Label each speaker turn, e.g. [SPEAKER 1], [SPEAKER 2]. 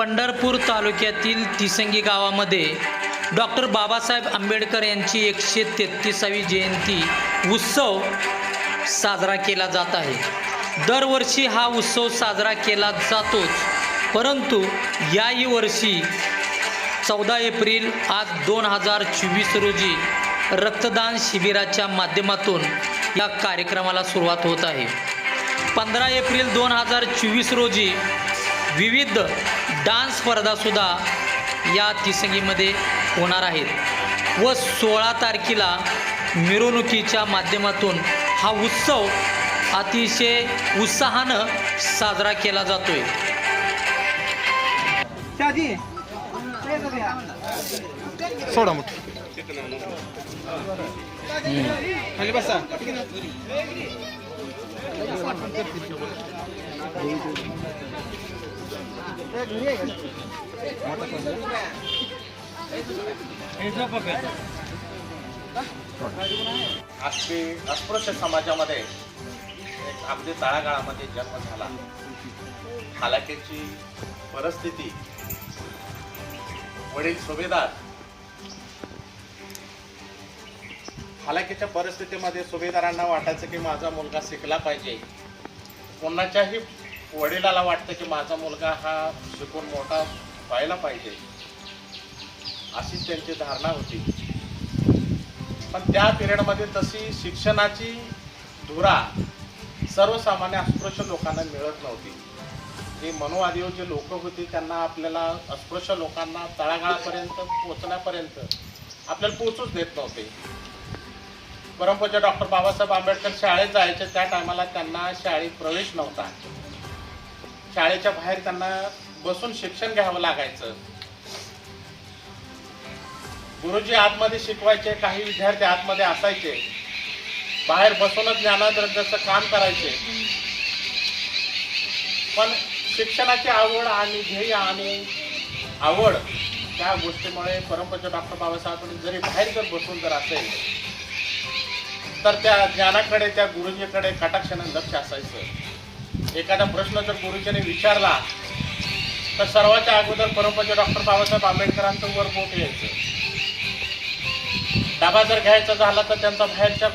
[SPEAKER 1] पंढरपूर तालुक्यातील तिसंगी गावामध्ये डॉक्टर बाबासाहेब आंबेडकर यांची एकशे तेहतीसावी जयंती उत्सव साजरा केला जात आहे. दरवर्षी हा उत्सव साजरा केला जातोच परंतु याही वर्षी चौदा एप्रिल आज दोन हजार चोवीस रोजी रक्तदान शिबिराच्या माध्यमातून या कार्यक्रमाला सुरुवात होत आहे. पंधरा एप्रिल दोन हजार चोवीस रोजी विविध डान्स स्पर्धासुद्धा या तिसंगीमध्ये होणार आहेत. व सोळा तारखेला मिरवणुकीच्या माध्यमातून हा उत्सव अतिशय उत्साहानं साजरा केला जातोय.
[SPEAKER 2] सोडा मोठ
[SPEAKER 3] खाली बसा.
[SPEAKER 4] अगदी अस्पृश्य समाजामध्ये एक अगदी तळागाळामध्ये जन्म झाला. हालाकीची परिस्थिती वडील सुभेदार हालाकीच्या परिस्थितीमध्ये सुभेदारांना वाटायचं की माझा मुलगा शिकला पाहिजे. कोणाच्याही वडिलाला वाटतं की माझा मुलगा हा शिकून मोठा व्हायला पाहिजे अशी त्यांची धारणा होती. पण त्या पिरियडमध्ये तशी शिक्षणाची धुरा सर्वसामान्य अस्पृश्य लोकांना मिळत नव्हती. जे मनुवादी जे लोक होती त्यांना आपल्याला अस्पृश्य लोकांना तळागाळापर्यंत पोचण्यापर्यंत आपल्याला पोचूच देत नव्हते. परमपूज्य डॉक्टर बाबासाहेब आंबेडकर शाळेत जायचे त्या टायमाला त्यांना शाळेत प्रवेश नव्हता. शाळेच्या बाहेर त्यांना बसून शिक्षण घ्यावं लागायचं. गुरुजी आतमध्ये शिकवायचे काही विद्यार्थी आतमध्ये असायचे. बाहेर बसूनच ज्ञानाचं काम करायचे. पण शिक्षणाची आवड आणि ध्येय आणि आवड त्या गोष्टीमुळे परमपंच डॉक्टर बाबासाहेब जरी बाहेर जर बसून जर असेल तर त्या ज्ञानाकडे त्या गुरुजीकडे कटाक्षाने लक्ष असायचं. एखादा प्रश्न जर गुरुजीने विचारला तर सर्वाच्या अगोदर परमपूज्य डॉक्टर बाबासाहेब आंबेडकरांचं वर बोट यायचं. डबा जर घ्यायचा झाला तर त्यांचा बाहेरच्या